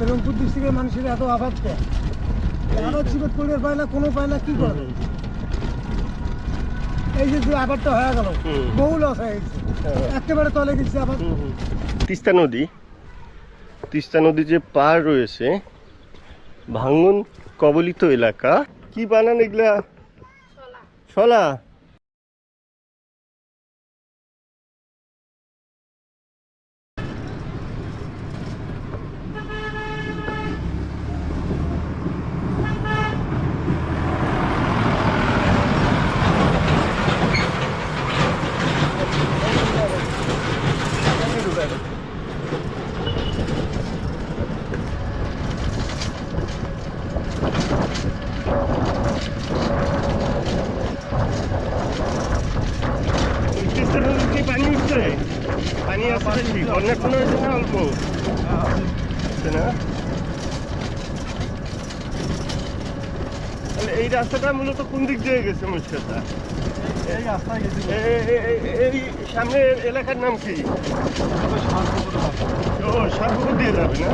রংপুর ডিস্ট্রিক্টের মানুষের এত আবাদ কে আবাদ সিবাদ করে পায় না কোনো পায় না কি করে এই যে আবাদটা হয়ে গেল বহু লস হয়ে গেছে। হ্যাঁ। একেবারে তলে গেছে আবার। তিস্তা নদী। তিস্তা নদী যে পার রয়েছে ভাঙন কবলিত এলাকা। কি বানান এগুলা? ছলা তিস্তা নদীর কি পানি উঠছে পানি বন্যার হয়েছে না অল্প না? তাহলে এই রাস্তাটা মূলত কোন দিক দিয়ে গেছে মুশকিলটা এই সামনের এলাকার নাম কি? ও সারপুকুর দিয়ে যাবে না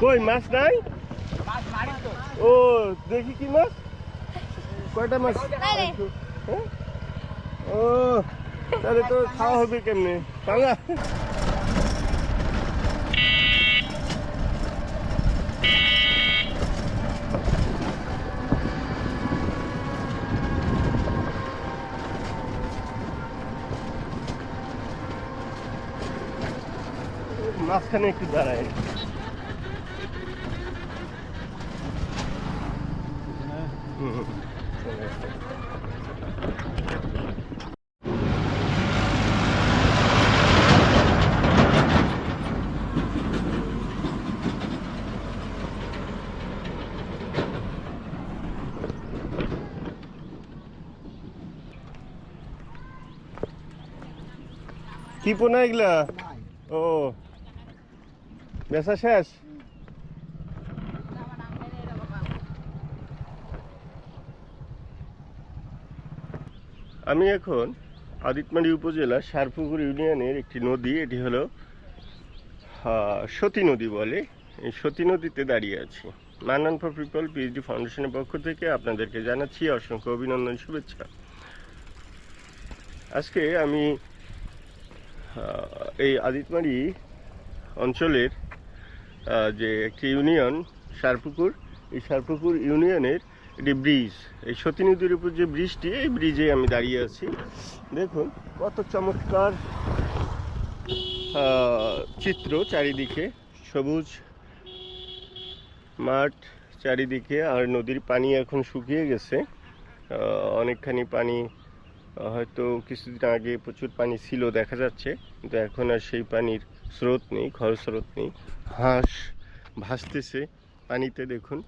কই মাছ নাই? ও দেখি কি মাছ? কয়টা মাছ? হ্যাঁ? ও তাহলে তো খাওয়া হবে কেমনে? পাঙ্গা মাঝখানে একটু দাঁড়ায়। কি পোনা এগুলা ও বেচা শেষ আমি এখন আদিতমারি উপজেলা সারপুকুর ইউনিয়নের একটি নদী, এটি হলো সতী নদী বলে। এই সতী নদীতে দাঁড়িয়ে আছি। মান্নান ফর পিপল, পিএইচডি ফাউন্ডেশনের পক্ষ থেকে আপনাদেরকে জানাচ্ছি অসংখ্য অভিনন্দন, শুভেচ্ছা। আজকে আমি এই আদিতমারি অঞ্চলের যে একটি ইউনিয়ন সারপুকুর এই সারপুকুর ইউনিয়নের একটি ব্রিজ। এই সতী নদীর উপর যে ব্রিজটি, এই ব্রিজে আমি দাঁড়িয়ে আছি। দেখুন, কত চমৎকার চিত্র চারিদিকে। সবুজ মাঠ চারিদিকে, আর নদীর পানি এখন শুকিয়ে গেছে। অনেকখানি পানি হয়তো কিছুদিন আগে প্রচুর পানি ছিল, দেখা যাচ্ছে। কিন্তু এখন আর সেই পানির স্রোত নেই খর স্রোত নেই। হাঁস ভাসতেছে পানিতে, দেখুন।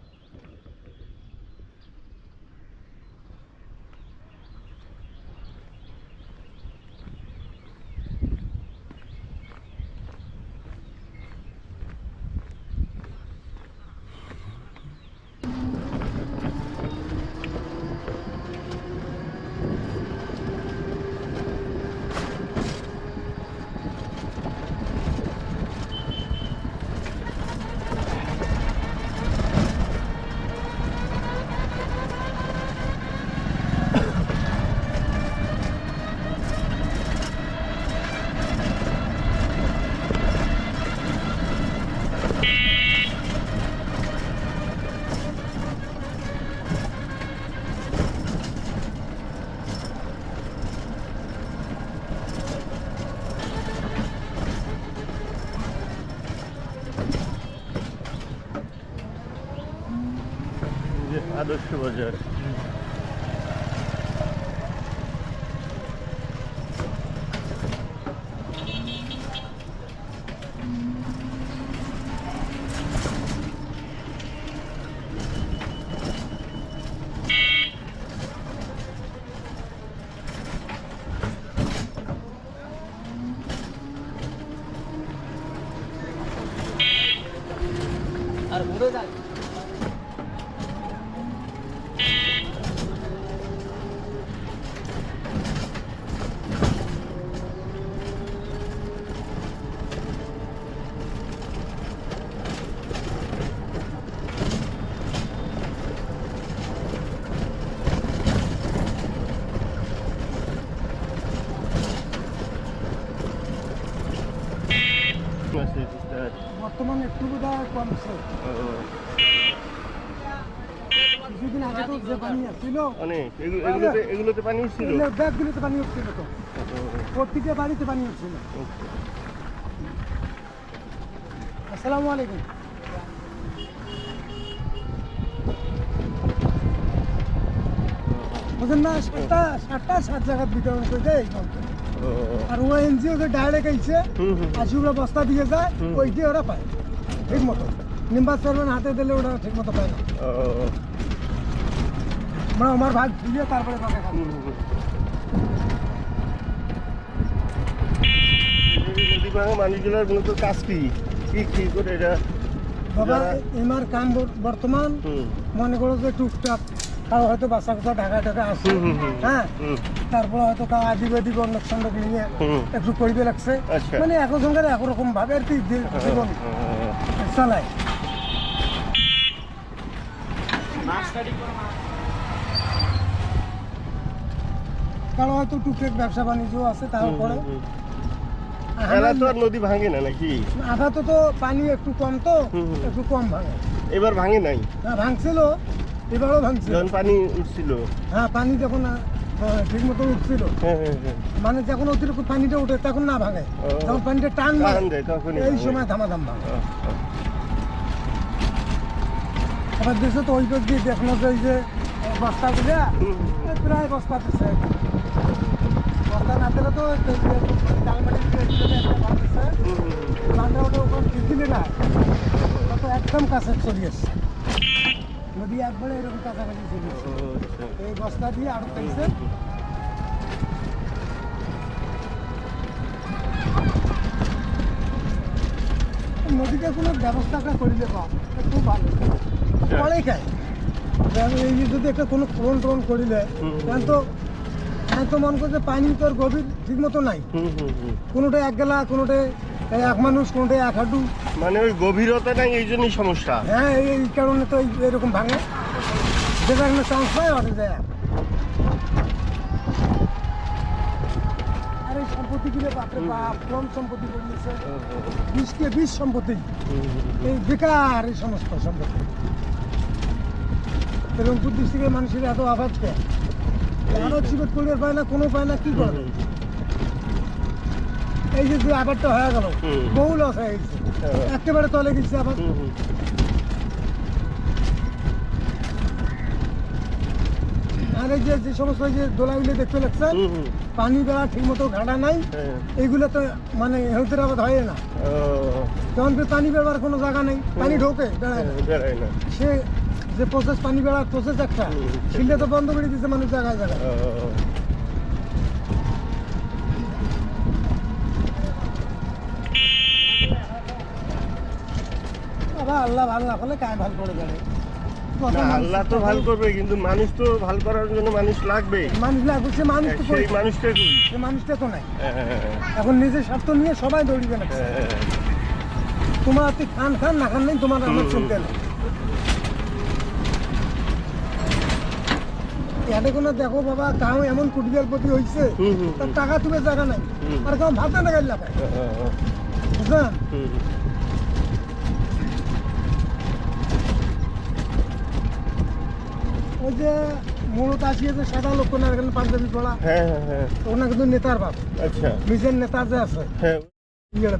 Lüfte olacak. Ahora, একটু বোধহয় কমছে কিছুদিন আগে তো যে পানি আসছিল। অনেক এগুলোতে এগুলোতে পানি ছিল? ব্যাগগুলোতে পানি উঠছিল তো। প্রত্যেকটা বাড়িতে পানি উঠছিল আসসালামু আলাইকুম। বুঝলেন না সাতটা সাতটা সাত জায়গার বিতরণ করে দেয় এই নলটা। আর ও এনজিও ডাইরেক্ট আইছে ওরা বস্তা দিয়ে যায়। ওইটি ওরা পায়। ঠিক মতো। নিম্বাস চেয়ারম্যান হাতে দিলে ওরা ঠিক মতো পায় না। আমরা আমার ভাগ দিয়ে তারপরে মানুষগুলোর মূলত কাজ কি কি কি করে এটা বাবা এমার কাম বর- বর্তমান মনে করো যে টুকটাক কারও হয়তো বাসা কোথা ঢাকা ঢাকা আসে। হ্যাঁ? তারপরে হয়তো কাউ আদিবাদী সন্ডক নিয়ে একটু করিবে লাগছে। আচ্ছা। মানে এক সঙ্গে একরকম ভাবে আর কি জীবন। হ্যাঁ, চালায় কারও হয়তো টুকটাক ব্যবসা বাণিজ্য আছে তাও হুম, করে হুম, হুম। এলা তো আর নদী ভাঙে না নাকি তো পানি একটু কম তো। একটু কম ভাঙে এবার ভাঙে নাই না ভাঙছিল এবারও ভাঙছিল যখন পানি উঠছিল হ্যাঁ পানি যখন ঠিক মতো উঠছিল হ্যাঁ হ্যাঁ হ্যাঁ মানে যখন অতিরিক্ত পানিটা উঠে তখন না ভাঙে। যখন পানিটা টান এই। সময় ধামাধাম ভাঙে। এবার দেশে তো ওই দিক দিয়ে দেখল যে যে আহ, বস্তা গুলা হুম, হুম, এই প্রায় বস্তা দিচ্ছে বস্তা না দিলে তো ডালমাটি ওটা না একদম কাছে চলে এসছে নদী একবারে এরকম কাছাকাছি চলে এসছে আচ্ছা। এই বস্তা দিয়ে আরও পেয়েছে নদীতে কোনো ব্যবস্থাটা করিলে বা খুব ভালো। খায় যেমন এই যে যদি একটা কোনো ফোন টোন করিলে। তো আমি তো মনে করছে পানি তোর গভীর ঠিক মতো নাই। কোনোটা এক গেলা কোনোটা এক মানুষ কোনোটা এক হাঁটু মানে ওই গভীরতা নাই এই জন্যই সমস্যা। হ্যাঁ এই কারণে তো এরকম ভাঙে। যেটা একটা চান্স পায় ওটা যায়। আর এই সম্পত্তিগুলো বাপরে বাপ কম সম্পত্তি করে নিয়েছে বিশকে বিশ সম্পত্তি। এই বেকার এই সমস্ত সম্পত্তি। রংপুর ডিস্ট্রিক্টের মানুষের এত আবাদ কে আরও জীবত করিয়ে পায় না কোনো পায় না কি করবে এই যে আবারটা হয়ে গেল বহু লস হয়ে গেছে। হ্যাঁ। একেবারে তলে গেছে আবার। আর এই যে যে সমস্ত যে দোলাগুলো দেখতে লাগছে। পানি বেড়া ঠিক মতো ঘাটা নাই। হ্যাঁ। এইগুলো তো মানে হেলথের আবাদ হয় না। তখন পানি বেড়ার কোনো জায়গা নেই পানি ঢোকে বেড়ায়। হ্যাঁ, বেড়ায় না। সে যে প্রসেস পানি বেড়ার প্রসেস একটা। সেটা তো বন্ধ করে দিচ্ছে মানুষ জায়গায় জায়গায়। আল্লাহ ভালো না করলে কায় ভালো করে দেবে কত না, মানুষ- আল্লাহ তো ভালো করবে কিন্তু মানুষ তো ভালো করার জন্য মানুষ লাগবে। মানুষ লাগবে সে মানুষ তো সেই মানুষটা কই সে মানুষটা তো নাই। হ্যাঁ, এখন নিজের স্বার্থ নিয়ে সবাই দৌড়িবে না হ্যাঁ, তোমার তুই খান খান না খান নেই তোমার আমার। চিন্তা নেই। এতে কোনো দেখো বাবা কাউ এমন কুটিয়ার প্রতি হয়েছে হুম, হুম, তার টাকা তুলে জায়গা নাই। আর কেউ ভাবতে না গেল হ্যাঁ, বুঝলেন ওই যে মূলত আসিয়ে সাদা লোক না এখানে পাঞ্জাবি পড়া হ্যাঁ, হ্যাঁ, হ্যাঁ, ওনা কিন্তু নেতার বাপ। আচ্ছা। নিজের নেতা যে আছে হ্যাঁ। ইয়ের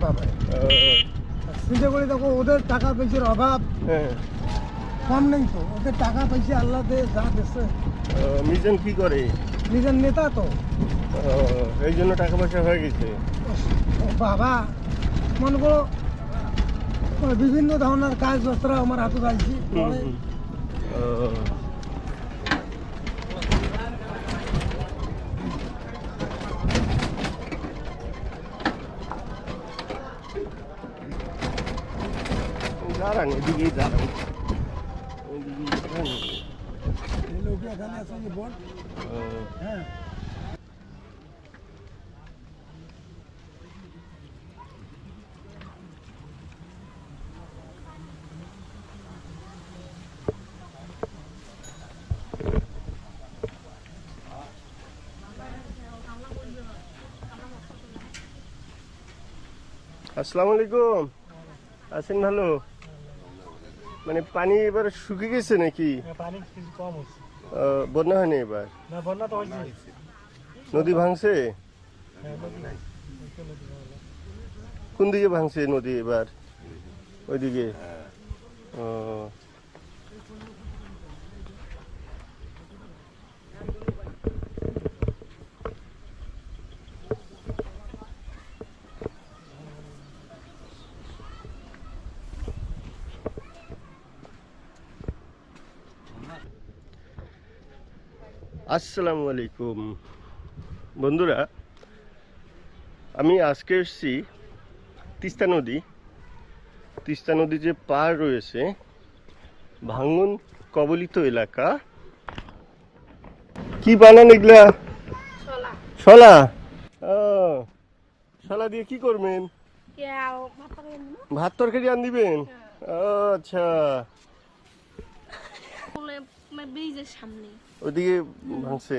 চিন্তা করে দেখো ওদের টাকা পয়সার অভাব। হ্যাঁ। কম নেই তো। ওদের টাকা পয়সা আল্লাহ দে যা দিচ্ছে মিজান কি করে? নিজের নেতা তো। এই জন্য টাকা পয়সা হয়ে গেছে। বাবা মনে করো বিভিন্ন ধরনের কাজ যত্র আমার হাতে পাইছি দাঁড়ান এদিকেই দাঁড়ান এদিকেই দাঁড়ান। এই লোক এখানে আছে যে বোর্ড ও, হ্যাঁ আসসালামু আলাইকুম আছেন ভালো মানে পানি এবার শুকিয়ে গেছে নাকি? হ্যাঁ, পানি কিছু কম হচ্ছে। বন্যা হয়নি এবার? না বন্যা তো হয়েছে। নদী ভাঙছে? হ্যাঁ, কোন দিকে ভাঙছে নদী এবার? ওইদিকে? ও আসসালামু আলাইকুম। বন্ধুরা আমি আজকে এসেছি তিস্তা নদী। তিস্তা নদী যে পার রয়েছে ভাঙ্গন কবলিত এলাকা। কি বানান এগুলা? ছোলা। শলা শলা দিয়ে কি করবেন? ভাত তরকারি আন দিবেন ও আচ্ছা। সামনে। ওইদিকে ভাঙছে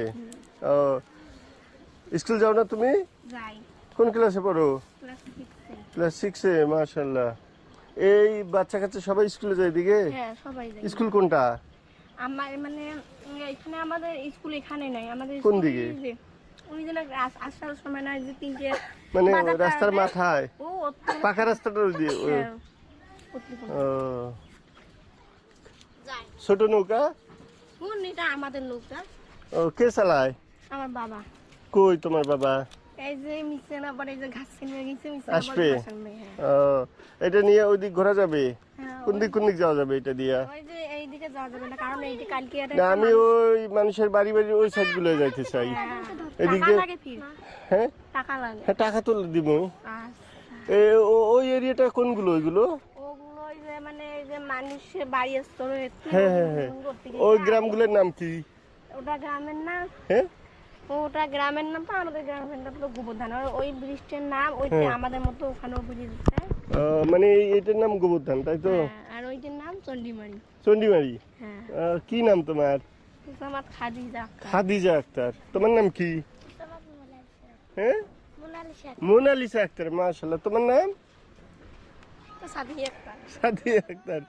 স্কুল যাও না তুমি? কোন ক্লাসে পড়ো? ক্লাস সিক্সে মাশাল্লাহ এই বাচ্চা কাচ্চা সবাই স্কুলে যায় এদিকে? হ্যাঁ স্কুল কোনটা? আমার মানে এখানে আমাদের স্কুল এখানে নাই আমাদের কোন দিকে? আসার সময় না যে তিনটে মানে রাস্তার মাথায়? পাকা রাস্তাটা ওই দিয়ে হ্যাঁ, ছোট নৌকা? কোন? এটা আমাদের লোকটা ও কে চালায়? আমার বাবা। কই তোমার বাবা? এই যে মিশে না পরে যে ঘাস কিনে গেছে মিশে আসবে? হ্যাঁ। ও, এটা নিয়ে ওই দিক ঘোরা যাবে? হ্যাঁ, কোন দিক কোন দিক যাওয়া যাবে এটা দিয়া? ওই যে এইদিকে যাওয়া যাবে না কারণ এই কালকে একটা না আমি ওই মানুষের বাড়ি বাড়ি ওই সাইডগুলো যাইতে চাই। হ্যাঁ, এদিকে- হ্যাঁ? টাকা লাগে। হ্যাঁ টাকা তো দিব। আচ্ছা। ওই এরিয়াটা কোনগুলো ওইগুলো? মানে যে মানুষের বাড়ি স্তর হ্যাঁ হ্যাঁ হ্যাঁ। ওই গ্রামগুলোর নাম কি? ওটা গ্রামের নাম? হ্যাঁ? ওটা গ্রামের নাম তো আমাদের গ্রামের নাম তো গোবর্ধন। আর ওই ব্রিজটার নাম ওইটা। আমাদের মতো ওখানেও ব্রিজ ও, মানে নাম গোবর্ধন তাই তো? আর ওইটার নাম চন্ডিমারি চন্ডিমারি হ্যাঁ। কি নাম তোমার? আমার খাদিজা খাদিজা আক্তার। তোমার নাম কি? হ্যাঁ? মোনালিসা আক্তার মাশাল্লাহ তোমার নাম? সাথী একটা সাদি আক্তার